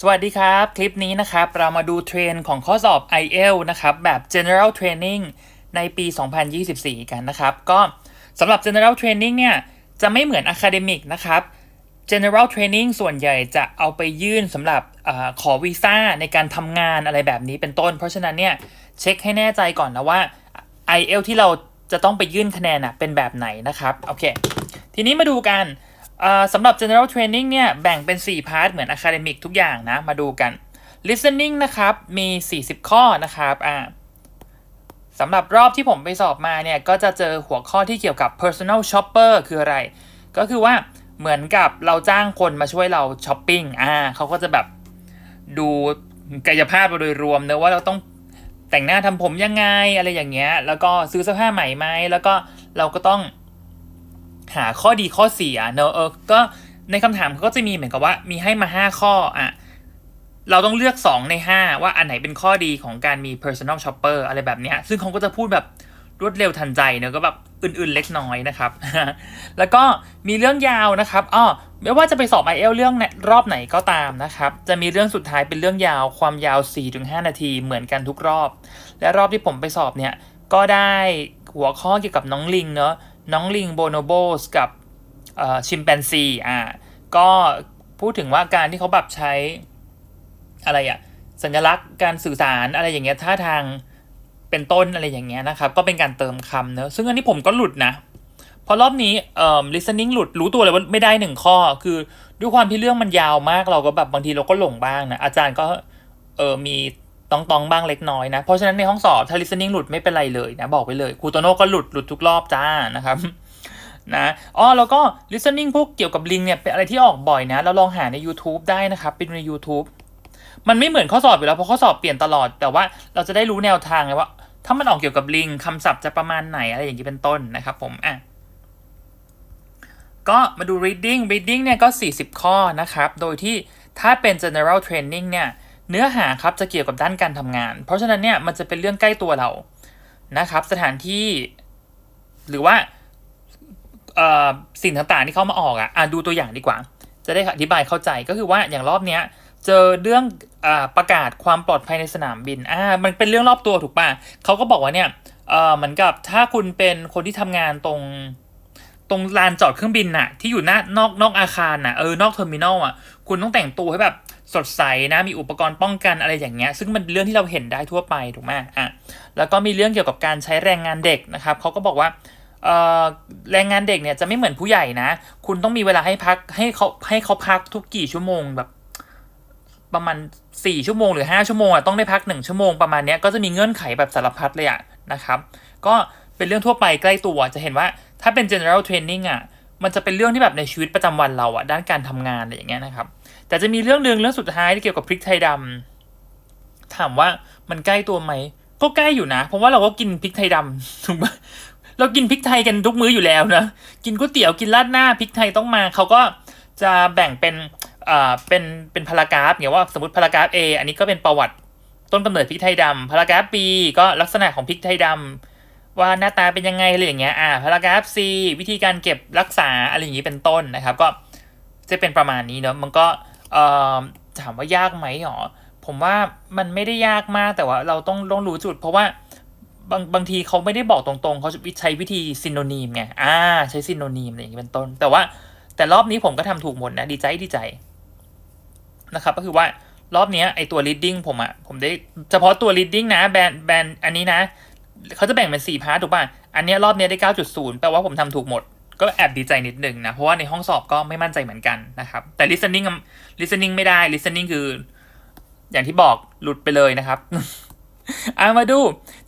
สวัสดีครับ คลิปนี้นะครับ เรามาดูเทรนของข้อสอบ IEL นะครับ แบบ General Training ในปี 2024 กันนะครับ ก็สำหรับ General Training เนี่ย จะไม่เหมือน Academic นะครับ General Training ส่วนใหญ่จะเอาไปยื่นสำหรับอขอวีซ่าในการทำงานอะไรแบบนี้เป็นต้น เพราะฉะนั้นเนี่ยเช็คให้แน่ใจก่อนนะว่า IEL ที่เราจะต้องไปยื่นคะแนนนะเป็นแบบไหนนะครับ โอเค ทีนี้มาดูกัน สำหรับ general training เนี่ย แบ่งเป็น 4 พาร์ทเหมือน academic ทุกอย่างนะ มาดูกัน listening นะครับ มี 40 ข้อนะครับอ่าสำหรับรอบที่ผมไปสอบมาเนี่ย ก็จะเจอหัวข้อที่เกี่ยวกับ personal shopper คืออะไร ก็คือว่าเหมือนกับเราจ้างคนมาช่วยเราช้อปปิ้งอ่าเขาก็จะแบบดูกายภาพโดยรวมเนอะว่าเราต้องแต่งหน้าทำผมยังไงอะไรอย่างเงี้ย แล้วก็ซื้อเสื้อผ้าใหม่ไหมแล้วก็เราก็ต้อง หาข้อดีข้อเสียเนอะเออก็ในคำถามเขาก็จะมีเหมือนกับว่ามีให้มา 5 ข้ออะเราต้องเลือก 2 ใน 5 ว่าอันไหนเป็นข้อดีของการมี personal shopper อะไรแบบเนี้ยซึ่งเขาก็จะพูดแบบรวดเร็วทันใจเนอะก็แบบอื่นๆเล็กน้อยนะครับ แล้วก็มีเรื่องยาวนะครับอ้อไม่ว่าจะไปสอบ i อ l เรื่องรอบไหนก็ตามนะครับ จะมีเรื่องสุดท้ายเป็นเรื่องยาวความยาว 4-5 นาทีเหมือนกันทุกรอบ และรอบที่ผมไปสอบเนี่ยก็ได้หัวข้อเกี่ยวกับน้องลิงเนอะ น้องลิงโบโนโบสกับชิมแปนซีอ่าก็พูดถึงว่าการที่เขาแบบใช้อะไรอะสัญลักษณ์การสื่อสารอะไรอย่างเงี้ยท่าทางเป็นต้นอะไรอย่างเงี้ยนะครับ ก็เป็นการเติมคำเนอะซึ่งอันนี้ผมก็หลุดนะเพราะรอบนี้เอ่อ listening หลุดรู้ตัวเลยว่าไม่ได้หนึ่งข้อ คือด้วยความที่เรื่องมันยาวมากเราก็แบบบางทีเราก็หลงบ้างนะอาจารย์ก็เออมี ตองตองบ้างเล็กน้อยนะ เพราะฉะนั้นในห้องสอบถ้า listening หลุดไม่เป็นไรเลยนะ บอกไปเลยครูโตโน่ก็หลุดหลุดทุกรอบจ้านะครับนะอ๋อแล้วก็ listening พวกเกี่ยวกับลิงเนี่ยเป็นอะไรที่ออกบ่อยนะ เราลองหาใน YouTube ได้นะครับเป็นใน YouTube มันไม่เหมือนข้อสอบอยู่แล้วเพราะข้อสอบเปลี่ยนตลอด แต่ว่าเราจะได้รู้แนวทางไงว่า ถ้ามันออกเกี่ยวกับลิงคำศัพท์จะประมาณไหนอะไรอย่างนี้เป็นต้นนะครับ ผมอะก็มาดู reading reading เนี่ยก็ 40 ข้อนะครับ โดยที่ถ้าเป็น general training เนี่ย เนื้อหาครับจะเกี่ยวกับด้านการทำงาน เพราะฉะนั้นเนี่ยมันจะเป็นเรื่องใกล้ตัวเรานะครับสถานที่หรือว่าสิ่งต่างๆที่เขามาออกอะอะดูตัวอย่างดีกว่า จะได้อธิบายเข้าใจก็คือว่าอย่างรอบเนี้ยเจอเรื่องอประกาศความปลอดภัยในสนามบินอ่ามันเป็นเรื่องรอบตัวถูกป่ะเขาก็บอกว่าเนี่ยเออเหมือนกับถ้าคุณเป็นคนที่ทำงานตรงตรงลานจอดเครื่องบินน่ะที่อยู่หน้านอกนอกอาคารน่ะเออนอกเทอร์มินอลอะคุณต้องแต่งตัวให้แบบ สดใสนะมีอุปกรณ์ป้องกันอะไรอย่างเงี้ยซึ่งมันเป็นเรื่องที่เราเห็นได้ทั่วไปถูกไหมอะแล้วก็มีเรื่องเกี่ยวกับการใช้แรงงานเด็กนะครับเขาก็บอกว่าแรงงานเด็กเนี่ยจะไม่เหมือนผู้ใหญ่นะ คุณต้องมีเวลาให้พักให้เขาให้เขาพักทุกกี่ชั่วโมงแบบประมาณสี่ชั่วโมงหรือห้าชั่วโมงอะต้องได้พักหนึ่งชั่วโมงประมาณเนี้ยก็จะมีเงื่อนไขแบบสารพัดเลยอะนะครับ ก็เป็นเรื่องทั่วไปใกล้ตัวจะเห็นว่าถ้าเป็น general training อะมันจะเป็นเรื่องที่แบบในชีวิตประจำวันเราอะด้านการทำงานอะไรอย่างเงี้ยนะครับ แต่จะมีเรื่องหนึ่งเรื่องสุดท้ายที่เกี่ยวกับพริกไทยดำถามว่ามันใกล้ตัวไหม ก็ใกล้อยู่นะ เพราะว่าเราก็กินพริกไทยดำถูกปะเรากินพริกไทยกันทุกมื้ออยู่แล้วนะ กินก๋วยเตี๋ยวกินราดหน้าพริกไทยต้องมา เขาก็จะแบ่งเป็นอ่าเป็นเป็นพารากราฟอย่างว่าสมมติพารากราฟ A อันนี้ก็เป็นประวัติต้นกำเนิดพริกไทยดำพารากราฟ B ก็ลักษณะของพริกไทยดำว่าหน้าตาเป็นยังไงอะไรอย่างเงี้ยอ่าพารากราฟ C วิธีการเก็บรักษาอะไรอย่างงี้เป็นต้นนะครับ ก็จะเป็นประมาณนี้เนอะมันก็ ถามว่ายากไหมหรอผมว่ามันไม่ได้ยากมากแต่ว่าเราต้องต้องรู้จุด เพราะว่าบางบางทีเขาไม่ได้บอกตรงๆ เขาใช้วิธีซินโนนีมไงอ่าใช้ซินโนนีมอะไรอย่างงี้เป็นต้น แต่ว่าแต่รอบนี้ผมก็ทำถูกหมดนะ ดีใจดีใจนะครับ ก็คือว่ารอบนี้ไอตัว reading ผมอะผมได้เฉพาะตัว reading นะแบรนด์แบรนด์อันนี้นะเขาจะแบ่งเป็นสี่พาร์ทถูกป่ะ อันนี้รอบนี้ได้9.0แปลว่าผมทำถูกหมด ก็แอบดีใจนิดนึงนะ เพราะว่าในห้องสอบก็ไม่มั่นใจเหมือนกันนะครับ แต่ listening listening ไม่ได้ listening คือ อย่างที่บอกหลุดไปเลยนะครับเอามาดู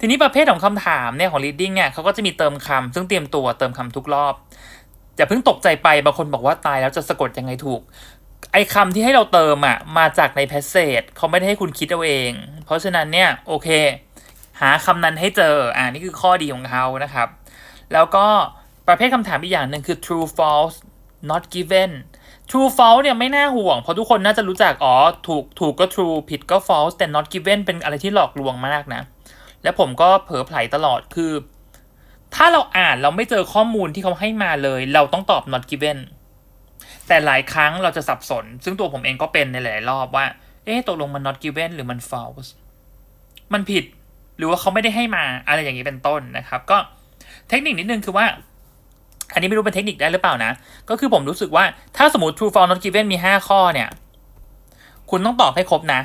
ทีนี้ประเภทของคำถามเนี่ยของ reading เนี่ยเขาก็จะมีเติมคำซึ่งเตรียมตัวเติมคำทุกรอบอย่าเพิ่งตกใจไปบางคนบอกว่าตายแล้วจะสะกดยังไงถูก ไอ้คำที่ให้เราเติมอะมาจากใน passage เขาไม่ได้ให้คุณคิดเอาเอง เพราะฉะนั้นเนี่ยโอเค หาคำนั้นให้เจออ่านี่คือข้อดีของเขานะครับ แล้วก็ ประเภทคำถามอีกอย่างหนึ่งคือ true false not given true false เนี่ยไม่น่าห่วง เพราะทุกคนน่าจะรู้จัก อ๋อ ถูกถูกก็ true ผิดก็ false แต่ not given เป็นอะไรที่หลอกลวงมากนะ และผมก็เผลอไผลตลอดคือ ถ้าเราอ่านเราไม่เจอข้อมูลที่เขาให้มาเลย เราต้องตอบ not given แต่หลายครั้งเราจะสับสน ซึ่งตัวผมเองก็เป็นในหลายรอบว่า เอ๊ะตกลงมัน not given หรือมัน false มันผิด หรือว่าเขาไม่ได้ให้มาอะไรอย่างนี้เป็นต้นนะครับ ก็เทคนิคนิดนึงคือว่า อันนี้ไม่รู้เป็นเทคนิคได้หรือเปล่านะ ก็คือผมรู้สึกว่าถ้าสมมติ true false not given มีห้าข้อเนี่ย คุณต้องตอบให้ครบนะ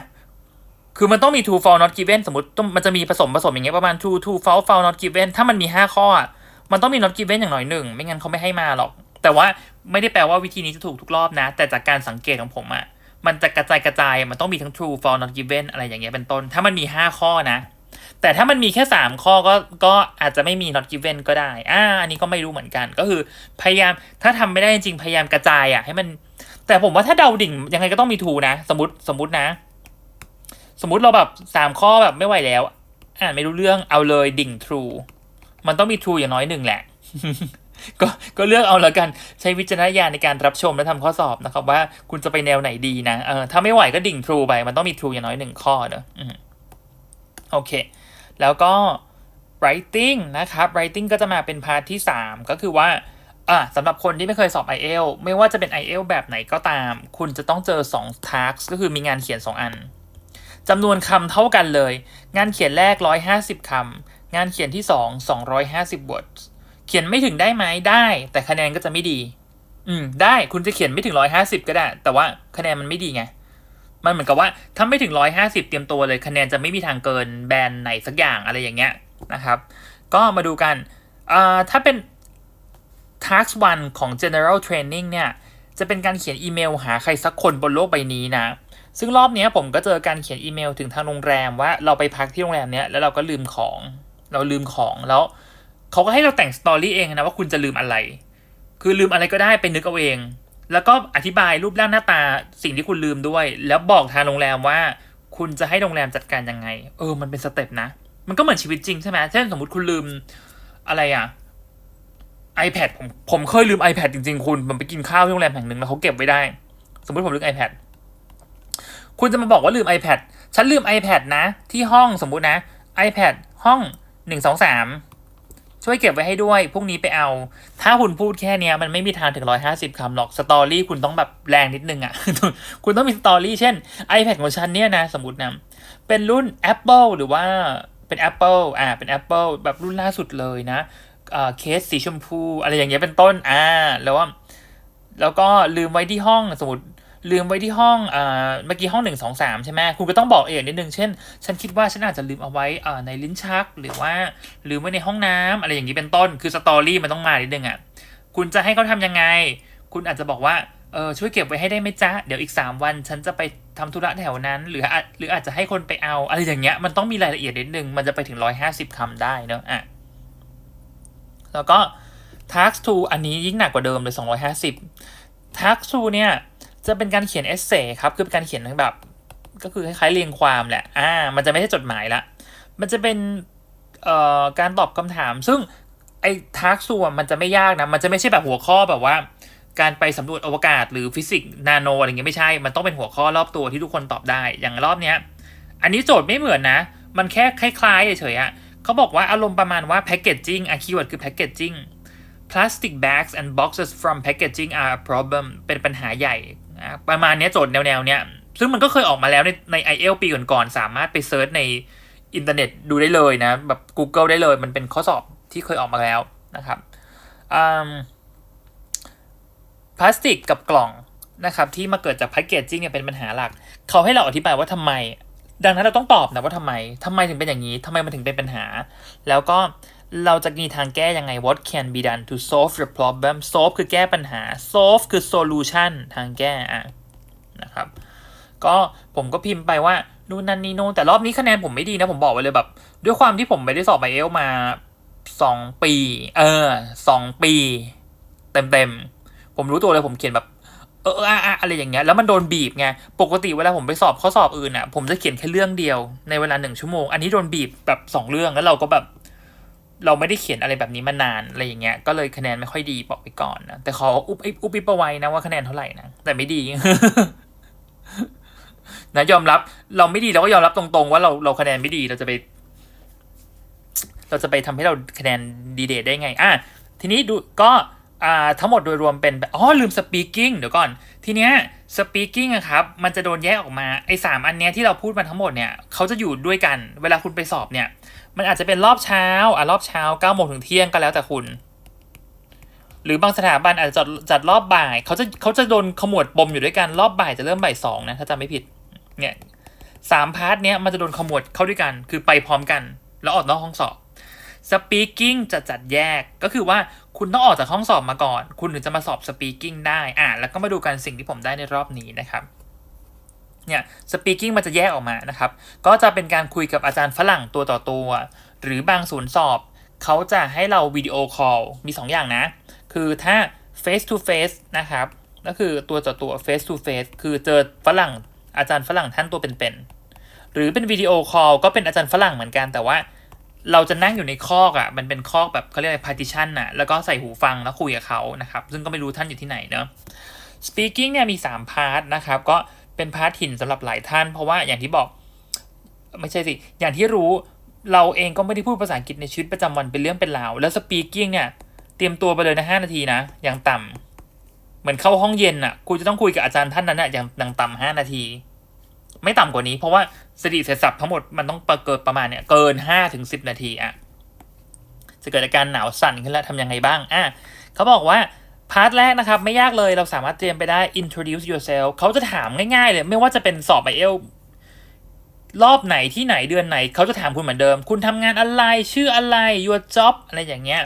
คือมันต้องมี true false not given สมมติมันจะมีผสมผสมอย่างเงี้ยประมาณ true true false false not given ถ้ามันมีห้าข้ออะมันต้องมี not given อย่างน้อยหนึ่งไม่งั้นเขาไม่ให้มาหรอก แต่ว่าไม่ได้แปลว่าวิธีนี้จะถูกทุกรอบนะ แต่จากการสังเกตของผมอะมันจะกระจายกระจายมันต้องมีทั้ง true false not given อะไรอย่างเงี้ยเป็นต้น ถ้ามันมีห้าข้อนะ แต่ถ้ามันมีแค่สามข้อก็ก็อาจจะไม่มี not given ก็ได้ อ่า อันนี้ก็ไม่รู้เหมือนกัน ก็คือพยายามถ้าทำไม่ได้จริงพยายามกระจายอะให้มัน แต่ผมว่าถ้าเดาดิ่งยังไงก็ต้องมี true นะ สมมติสมมตินะ สมมติเราแบบสามข้อแบบไม่ไหวแล้ว อ่านไม่รู้เรื่องเอาเลยดิ่ง true มันต้องมี true อย่างน้อยหนึ่งแหละก็ก็เลือกเอาแล้วกันใช้วิจารณญาณในการรับชมและทำข้อสอบนะครับ ว่าคุณจะไปแนวไหนดีนะเออถ้าไม่ไหวก็ดิ่ง true ไป มันต้องมี true อย่างน้อยหนึ่งข้อเนอะโอเค แล้วก็ writing นะครับ writing ก็จะมาเป็นพาร์ทที่ 3 ก็คือว่าอะสำหรับคนที่ไม่เคยสอบ i อ l ไม่ว่าจะเป็น i อ l แบบไหนก็ตาม คุณจะต้องเจอ 2 task ก็คือมีงานเขียน 2 อันจำนวนคำเท่ากันเลย งานเขียนแรก 150 คำ งานเขียนที่ 2 250 words เขียนไม่ถึงได้ไหมได้ แต่คะแนนก็จะไม่ดี อืม ได้คุณจะเขียนไม่ถึง 150 ก็ได้ แต่ว่าคะแนนมันไม่ดีไง มันเหมือนกับว่าถ้าไม่ถึง150เตรียมตัวเลยคะแนนจะไม่มีทางเกินแบรนด์ไหนสักอย่างอะไรอย่างเงี้ยนะครับ ก็มาดูกันอ่าถ้าเป็น task 1ของ general training เนี่ยจะเป็นการเขียนอีเมลหาใครสักคนบนโลกใบนี้นะ ซึ่งรอบเนี้ยผมก็เจอการเขียนอีเมลถึงทางโรงแรมว่าเราไปพักที่โรงแรมเนี้ยแล้วเราก็ลืมของ เราลืมของแล้วเขาก็ให้เราแต่งสตอรี่เองนะว่าคุณจะลืมอะไร คือลืมอะไรก็ได้ไปนึกเอาเอง แล้วก็อธิบายรูปร่างหน้าตาสิ่งที่คุณลืมด้วย แล้วบอกทางโรงแรมว่า คุณจะให้โรงแรมจัดการยังไง เออ มันเป็นสเต็ปนะ มันก็เหมือนชีวิตจริงใช่ไหมเช่นสมมติคุณลืมอะไรอะ iPad ผมผมเคยลืม iPad จริงๆ คุณผมไปกินข้าวที่โรงแรมแห่งหนึ่งแล้วเขาเก็บไว้ได้ สมมติผมลืม iPad คุณจะมาบอกว่าลืม iPad ฉันลืม iPad นะ ที่ห้องสมมุตินะ iPad ห้องหนึ่งสองสาม ช่วยเก็บไว้ให้ด้วยพรุ่งนี้ไปเอา ถ้าคุณพูดแค่เนี้ยมันไม่มีทางถึงร้อยห้าสิบคำหรอกสตอรี่คุณต้องแบบแรงนิดนึงอะ่ะ คุณต้องมีสตอรี่เช่น iPad ของฉันเนี่ยนะ สมมตินะเป็นรุ่น Apple หรือว่าเป็น Apple อ่าเป็น Apple แบบรุ่นล่าสุดเลยนะอ่าเคสสีชมพู อะไรอย่างเงี้ยเป็นต้นอ่าแล้วว่าแล้วก็ลืมไว้ที่ห้องสมมติ ลืมไว้ที่ห้องเมื่อกี้ห้องหนึ่งสองสามใช่ไหมคุณก็ต้องบอกเองนิดนึงเช่น ฉันคิดว่าฉันอาจจะลืมเอาไว้ในลิ้นชัก หรือว่าลืมไว้ในห้องน้ำอะไรอย่างนี้เป็นต้นคือสตอรี่มันต้องมานิดนึงอะคุณจะให้เขาทำยังไง คุณอาจจะบอกว่าเออช่วยเก็บไว้ให้ได้ไหมจ๊ะ เดี๋ยวอีกสามวัน ฉันจะไปทำธุระแถวนั้น หรือหรืออาจจะให้คนไปเอา อะไรอย่างเงี้ยมันต้องมีรายละเอียดนิดนึง มันจะไปถึงร้อยห้าสิบคำได้เนอะอะแล้วก็ task 2อันนี้ยิ่งหนักกว่าเดิมเลย 250 task 2เนี่ย จะเป็นการเขียนเอเซครับคือเป็นการเขียนแบบ ก็คือคล้ายๆเรียงความแหละอ่ามันจะไม่ใช่จดหมายละ มันจะเป็นเอ่อการตอบคำถาม ซึ่งไอ้ทักส่วนมันจะไม่ยากนะมันจะไม่ใช่แบบหัวข้อแบบว่า การไปสำรวจอวกาศหรือฟิสิกส์นาโนอะไรเงี้ยไม่ใช่ มันต้องเป็นหัวข้อรอบตัวที่ทุกคนตอบได้ อย่างรอบเนี้ย อันนี้โจทย์ไม่เหมือนนะ มันแค่คล้ายๆเฉยๆอะเขาบอกว่าอารมณ์ประมาณว่า packaging อะคีย์เวิร์ดคือ packaging plastic bags and boxes from packaging are a problem เป็นปัญหาใหญ่ ประมาณนี้โจทย์แนวๆเนี้ยซึ่งมันก็เคยออกมาแล้วในใน i อเอลปีก่อนๆสามารถไปเซิร์ชในอินเทอร์เน็ตดูได้เลยนะ แบบ Google ได้เลยมันเป็นข้อสอบที่เคยออกมาแล้วนะครับพลาสติกกับกล่องนะครับที่มาเกิดจากแพคเกจจิ้งเนี่ยเป็นปัญหาหลัก เขาให้เราอธิบายว่าทำไม ดังนั้นเราต้องตอบนะว่าทำไมทำไมถึงเป็นอย่างนี้ทำไมมันถึงเป็นปัญหา แล้วก็ เราจะมีทางแก้ยังไง what can be done to solve the problem solve คือแก้ปัญหา solve คือ solution ทางแก้อะนะครับ ก็ผมก็พิมพ์ไปว่านู่นนั่นนี่โน่นแต่รอบนี้คะแนนผมไม่ดีนะ ผมบอกไว้เลยแบบ ด้วยความที่ผมไม่ได้สอบไบเอลมาสองปี เออสองปี เต็มเต็มๆผมรู้ตัวเลยผมเขียนแบบ เอออะอะอะไรอย่างเงี้ยแล้วมันโดนบีบไงปกติเวลาผมไปสอบข้อสอบอื่นอะ ผมจะเขียนแค่เรื่องเดียวในเวลาหนึ่งชั่วโมง อันนี้โดนบีบแบบสองเรื่องแล้วเราก็แบบ เราไม่ได้เขียนอะไรแบบนี้มานานอะไรอย่างเงี้ย ก็เลยคะแนนไม่ค่อยดีบอกไปก่อนนะ แต่ขออุบอุบอิบไว้นะว่าคะแนนเท่าไหร่นะ แต่ไม่ดีนะยอมรับ เราไม่ดีเราก็ยอมรับตรงๆ ว่าเราเราคะแนนไม่ดีเราจะไป เราจะไปทำให้เราคะแนนดีเดทได้ไง อะทีนี้ดูก็อ่าทั้งหมดโดยรวมเป็นอ๋อลืม speaking เดี๋ยวก่อน ทีเนี้ย speaking อะครับ มันจะโดนแยกออกมาไอ้สามอันเนี้ยที่เราพูดมาทั้งหมดเนี่ยเขาจะอยู่ด้วยกัน เวลาคุณไปสอบเนี่ย มันอาจจะเป็นรอบเช้าอะรอบเช้า9ก้าโมงถึงเที่ยงก็แล้วแต่คุณ หรือบางสถาบันอาจจะจัดจัดรอบบ่ายเขาจะเขาจะโดนขมวดปมอยู่ด้วยกันรอบบ่ายจะเริ่มบ่ายสองนะถ้าจำไม่ผิด เนี่ยสามพาร์ทเนี้ยมันจะโดนขมวดเข้าด้วยกัน คือไปพร้อมกัน แล้วออกนอกห้องสอบ speaking จะจัดแยกก็คือว่าคุณต้องออกจากห้องสอบมาก่อน คุณถึงจะมาสอบ speaking ได้อ่าแล้วก็มาดูกันสิ่งที่ผมได้ในรอบนี้นะครับ เนี่ย speaking มันจะแยกออกมานะครับ ก็จะเป็นการคุยกับอาจารย์ฝรั่งตัวต่อตัว หรือบางศูนย์สอบ เขาจะให้เราวิดีโอคอลมี 2 อย่างนะ คือถ้า face to face นะครับ ก็คือตัวต่อตัว face to face คือเจอฝรั่งอาจารย์ฝรั่งท่านตัวเป็นๆ หรือเป็นวิดีโอคอลก็เป็นอาจารย์ฝรั่งเหมือนกันแต่ว่าเราจะนั่งอยู่ในคอกอะ่ะ มันเป็นคอกแบบเขาเรียกอะไร partition อะ แล้วก็ใส่หูฟังแล้วคุยกับเขานะครับ ซึ่งก็ไม่รู้ท่านอยู่ที่ไหนเนาะ speaking เนี่ยมี 3 พาร์ทนะครับ ก็ เป็นพาร์ทถิ่นสำหรับหลายท่าน เพราะว่าอย่างที่บอก ไม่ใช่สิ อย่างที่รู้เราเองก็ไม่ได้พูดภาษาอังกฤษในชีวิตประจำวันเป็นเรื่องเป็นราว แล้ว speaking เนี่ย เตรียมตัวไปเลยนะ5นาทีนะ อย่างต่ำเหมือนเข้าห้องเย็นอะคุณจะต้องคุยกับอาจารย์ท่านนั้นอะอย่างอย่างต่ำห้านาที ไม่ต่ำกว่านี้ เพราะว่าสติเสร็จสับทั้งหมดมันต้องเกิดประมาณเนี่ยเกินห้าถึงสิบนาทีอะจะเกิดอาการหนาวสั่นขึ้นแล้วทำยังไงบ้างอะเขาบอกว่า พาร์ทแรกนะครับไม่ยากเลยเราสามารถเตรียมไปได้ introduce yourself เขาจะถามง่ายๆเลย ไม่ว่าจะเป็นสอบไบเอลรอบไหนที่ไหนเดือนไหน เขาจะถามคุณเหมือนเดิม คุณทำงานอะไร ชื่ออะไร your job อะไรอย่างเงี้ย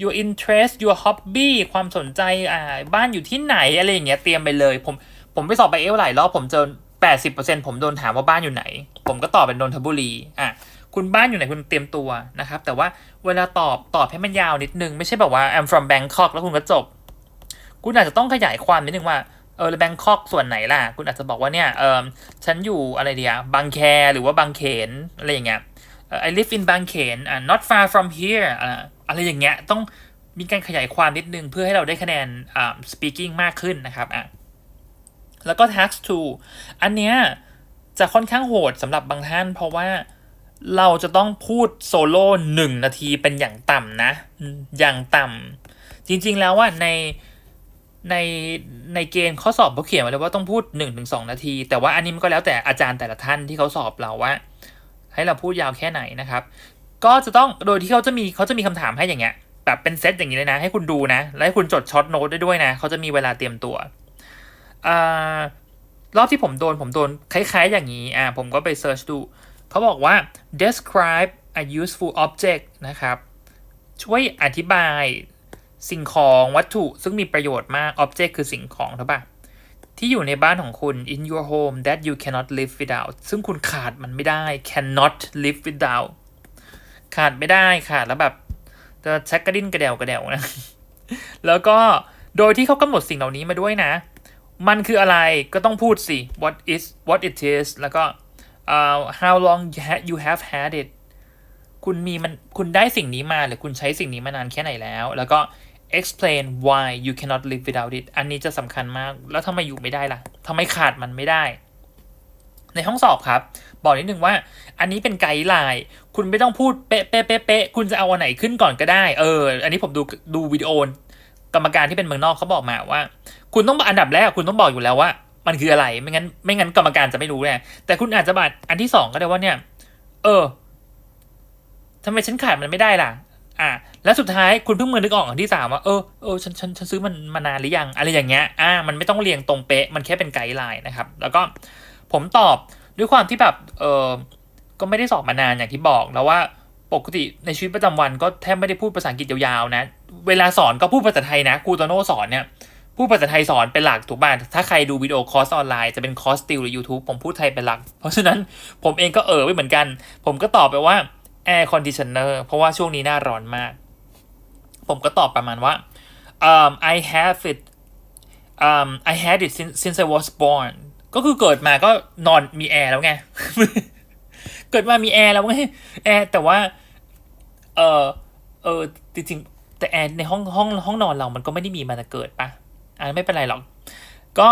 your interest your hobby ความสนใจอ่าบ้านอยู่ที่ไหน อะไรอย่างเงี้ยเตรียมไปเลย ผมผมไปสอบไบเอลหลายรอบผมเจอแปดสิบเปอร์เซ็นผมโดนถามว่าบ้านอยู่ไหน ผมก็ตอบเป็นนนทบุรีอะคุณบ้านอยู่ไหนคุณเตรียมตัวนะครับ แต่ว่าเวลาตอบตอบให้มันยาวนิดนึง ไม่ใช่แบบว่า I'm from Bangkok แล้วคุณก็จบ คุณอาจจะต้องขยายความนิดนึงว่าเออแบงคอกส่วนไหนล่ะ คุณอาจจะบอกว่าเนี่ยเออฉันอยู่อะไรเดียบางแคหรือว่าบางเขนอะไรอย่างเงี้ย I live in บางเขนอ่า not far from here อ่าอะไรอย่างเงี้ยต้องมีการขยายความนิดนึงเพื่อให้เราได้คะแนนอ่า speaking มากขึ้นนะครับอะแล้วก็ task two อันเนี้ยจะค่อนข้างโหดสำหรับบางท่านเพราะว่าเราจะต้องพูดโซโล่หนึ่งนาทีเป็นอย่างต่ำนะ อย่างต่ำจริงๆแล้วว่าใน ในในเกณฑ์ข้อสอบเขาเขียนไว้เลยว่าต้องพูด1นถึงสนาที แต่ว่าอันนี้มันก็แล้วแต่อาจารย์แต่ละท่านที่เขาสอบเราว่า ให้เราพูดยาวแค่ไหนนะครับ ก็จะต้องโดยที่เขาจะมีเขาจะมีคำถามให้อย่างเงี้ยแบบเป็นเซตอย่างนี้เลยนะ ให้คุณดูนะ แล้วให้คุณจดช็อตโน้ตได้ด้วยนะเขาจะมีเวลาเตรียมตัวอรอบที่ผมโดนผมโดนคล้ายๆ อย่างนี้อ่าผมก็ไปเซิร์ชดูเขาบอกว่า describe a useful object นะครับ ช่วยอธิบาย สิ่งของวัตถุซึ่งมีประโยชน์มาก object คือสิ่งของถูกปะที่อยู่ในบ้านของคุณ in your home that you cannot live without ซึ่งคุณขาดมันไม่ได้ cannot live without ขาดไม่ได้ขาดแล้วแบบจะชักกระดิ้นกระเดวกระเดวนะ แล้วก็โดยที่เขากำหนดสิ่งเหล่านี้มาด้วยนะ มันคืออะไรก็ต้องพูดสิ what is what it is แล้วก็ uh, how long you have had it คุณมีมันคุณได้สิ่งนี้มาหรือคุณใช้สิ่งนี้มานานแค่ไหนแล้ว แล้วก็ explain why you cannot live without it อันนี้จะสำคัญมาก แล้วทำไมอยู่ไม่ได้ล่ะทำไมขาดมันไม่ได้ ในห้องสอบครับ บอกนิดนึงว่า อันนี้เป็นไกด์ไลน์ คุณไม่ต้องพูดเป๊ะเป๊ะเป๊ะเป๊ะคุณจะเอาอันไหนขึ้นก่อนก็ได้ เออ อันนี้ผมดูดูวิดีโอกรรมการที่เป็นเมืองนอกเขาบอกมาว่า คุณต้องอันดับแรกคุณต้องบอกอยู่แล้วว่า มันคืออะไร ไม่งั้น ไม่งั้นกรรมการจะไม่รู้แน่แต่คุณอาจจะบัดอันที่สองก็ได้ว่าเนี่ย เออทำไมฉันขาดมันไม่ได้ล่ะ อะแล้วสุดท้ายคุณเพิ่งมานึกออกอันที่สามว่าเออเออฉันฉันฉันซื้อมันมานานหรือยังอะไรอย่างเงี้ยอ่ามันไม่ต้องเรียงตรงเป๊ะมันแค่เป็นไกด์ไลน์นะครับ แล้วก็ผมตอบด้วยความที่แบบเออก็ไม่ได้สอบมานานอย่างที่บอกแล้วว่าปกติในชีวิตประจำวันก็แทบไม่ได้พูดภาษาอังกฤษยาวๆนะ เวลาสอนก็พูดภาษาไทยนะครูโตโน่สอนเนี่ยพูดภาษาไทยสอนเป็นหลักถูกป่ะถ้าใครดูวิดีโอคอร์สออนไลน์จะเป็นคอร์สติลหรือ YouTube ผมพูดไทยเป็นหลัก เพราะฉะนั้นผมเองก็เออไว้เหมือนกัน ผมก็ตอบไปว่า air conditioner เพราะว่าช่วงนี้หน้าร้อนมาก ผมก็ตอบประมาณว่า um, I have it um, I had it since since I was born ก็คือเกิดมาก็นอนมีแอร์แล้วไง เกิดมามีแอร์แล้วไงแอร์แต่ว่า เออเออจริงๆแต่แอร์ในห้องห้องห้องนอนเรามันก็ไม่ได้มีมาแต่เกิดปะอ่าไม่เป็นไรหรอก ก็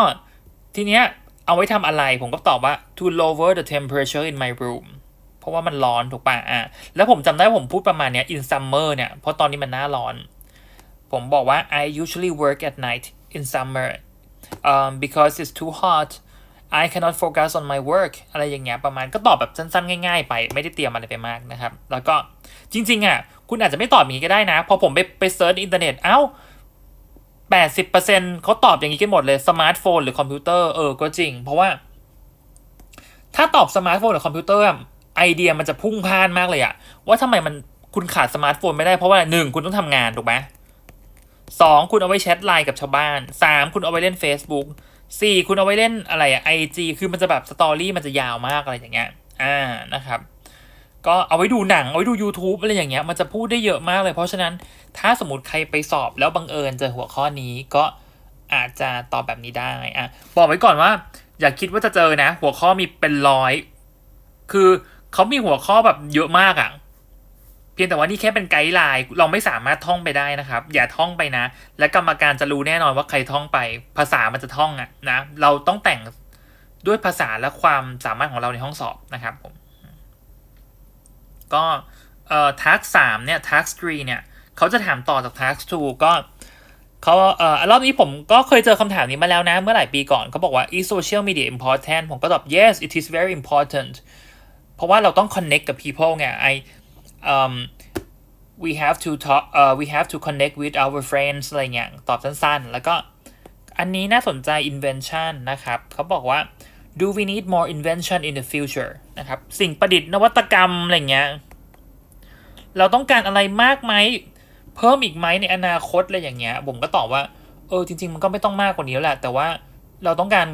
ทีเนี้ยเอาไว้ทำอะไรผมก็ตอบว่า to lower the temperature in my room เพราะว่ามันร้อนถูกป่ะอะแล้วผมจำได้ผมพูดประมาณเนี้ย in summer เนี่ย เพราะตอนนี้มันหน้าร้อน ผมบอกว่า I usually work at night in summer um, because it's too hot I cannot focus on my work อะไรอย่างเงี้ยประมาณก็ตอบแบบสั้น ๆ ง่าย ๆ ไปไม่ได้เตรียมอะไรไปมากนะครับ แล้วก็จริง ๆ อะ คุณอาจจะไม่ตอบอย่างนี้ก็ได้นะ พอผมไปไปเซิร์ชอินเทอร์เน็ต เอ้า 80%เขาตอบอย่างนี้กันหมดเลยสมาร์ทโฟนหรือคอมพิวเตอร์เออก็จริง เพราะว่า ถ้าตอบสมาร์ทโฟนหรือคอมพิวเตอร์ ไอเดียมันจะพุ่งพ่านมากเลยอะว่าทำไมมันคุณขาดสมาร์ทโฟนไม่ได้เพราะว่าหนึ่งคุณต้องทำงานถูกไหมสองคุณเอาไว้แชทไลน์กับชาวบ้านสามคุณเอาไว้เล่น Facebook สี่คุณเอาไว้เล่นอะไรอะไอจีคือมันจะแบบสตอรี่มันจะยาวมากอะไรอย่างเงี้ยอ่านะครับ ก็เอาไว้ดูหนัง เอาไว้ดู YouTube อะไรอย่างเงี้ยมันจะพูดได้เยอะมากเลย เพราะฉะนั้นถ้าสมมติใครไปสอบแล้วบังเอิญเจอหัวข้อนี้ก็อาจจะตอบแบบนี้ได้อะบอกไว้ก่อนว่า อย่าคิดว่าจะเจอนะ หัวข้อมีเป็นร้อย คือ เขามีหัวข้อแบบเยอะมากอะ่ะ เพียงแต่ว่านี่แค่เป็นไกด์ไลน์เราไม่สามารถท่องไปได้นะครับ อย่าท่องไปนะ และกรรมการจะรู้แน่นอนว่าใครท่องไป ภาษามันจะท่องอะนะ เราต้องแต่งด้วยภาษาและความสามารถของเราในห้องสอบนะครับผมก็เอ่อทักสามเนี่ยทักสตรีเนี่ยเขาจะถามต่อจากทักทูก็เขาเอ่อรอบนี้ผมก็เคยเจอคำถามนี้มาแล้วนะ เมื่อหลายปีก่อนเขาบอกว่า is social media important ผมก็ตอบ yes it is very important เพราะว่าเราต้อง connect กับ people ไง I um we have to talk uh we have to connect with our friends อะไรเงี้ยตอบสั้นๆ แล้วก็อันนี้น่าสนใจ invention นะครับ เขาบอกว่า do we need more invention in the future นะครับ สิ่งประดิษฐ์นวัตกรรม อะไรเงี้ย เราต้องการอะไรมากไหม เพิ่มอีกไหมในอนาคต อะไรอย่างเงี้ย ผมก็ตอบว่า เออ จริง ๆ มันก็ไม่ต้องมากกว่านี้แล้วแหละ แต่ว่าเราต้องการ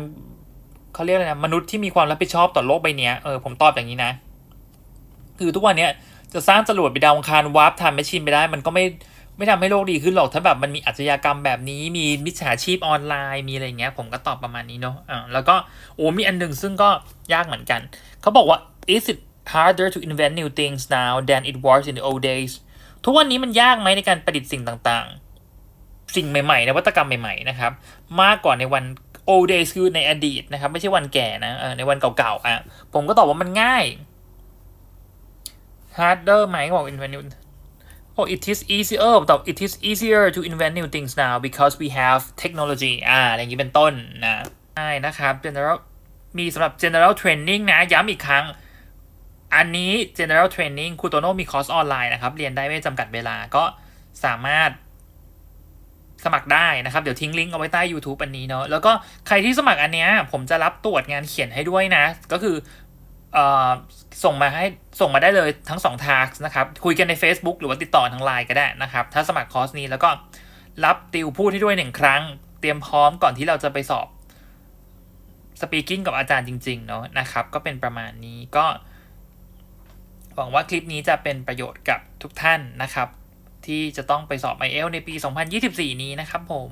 เขาเรียกอะไรนะมนุษย์ที่มีความรับผิดชอบต่อโลกใบเนี้ยเออผมตอบอย่างนี้นะ คือทุกวันเนี้ยจะสร้างจรวดไปดาวอังคารวาร์ปทำแมชชีนไปได้ มันก็ไม่ไม่ทำให้โลกดีขึ้นหรอกถ้าแบบมันมีอาชญากรรมแบบนี้มีมิจฉาชีพออนไลน์มีอะไรเงี้ย ผมก็ตอบประมาณนี้เนาะอ่าแล้วก็โอ้มีอันหนึ่งซึ่งก็ยากเหมือนกันเขาบอกว่า is it harder to invent new things now than it was in the old days ทุกวันนี้มันยากไหมในการประดิษฐ์สิ่งต่างๆ สิ่งใหม่ๆนวัตกรรมใหม่ ๆ นะครับ มากกว่าในวัน old days คือในอดีตนะครับ ไม่ใช่วันแก่นะในวันเก่าๆอะผมก็ตอบว่ามันง่าย harder ไหมบอก invent new โอ it is easier ตอบ it is easier to invent new things now because we have technology อ่าอย่างนี้เป็นต้นนะใช่นะครับ general มีสำหรับ general training นะ ย้ำอีกครั้ง อันนี้ general training ครูโตโน่มีคอร์สออนไลน์นะครับ เรียนได้ไม่จำกัดเวลาก็สามารถ สมัครได้นะครับ เดี๋ยวทิ้งลิงก์เอาไว้ใต้ YouTube อันนี้เนาะแล้วก็ใครที่สมัครอันเนี้ยผมจะรับตรวจงานเขียนให้ด้วยนะ ก็คือส่งมาให้ส่งมาได้เลยทั้ง2 task นะครับ คุยกันใน Facebook หรือว่าติดต่อทางไลน์ก็ได้นะครับ ถ้าสมัครคอร์สนี้แล้วก็รับติวพูดให้ด้วยหนึ่งครั้ง เตรียมพร้อมก่อนที่เราจะไปสอบ speaking กับอาจารย์จริง ๆ เนาะนะครับ ก็เป็นประมาณนี้ก็ หวังว่าคลิปนี้จะเป็นประโยชน์กับทุกท่านนะครับ ที่จะต้องไปสอบ i อ l ในปี 2024 นี้นะครับผม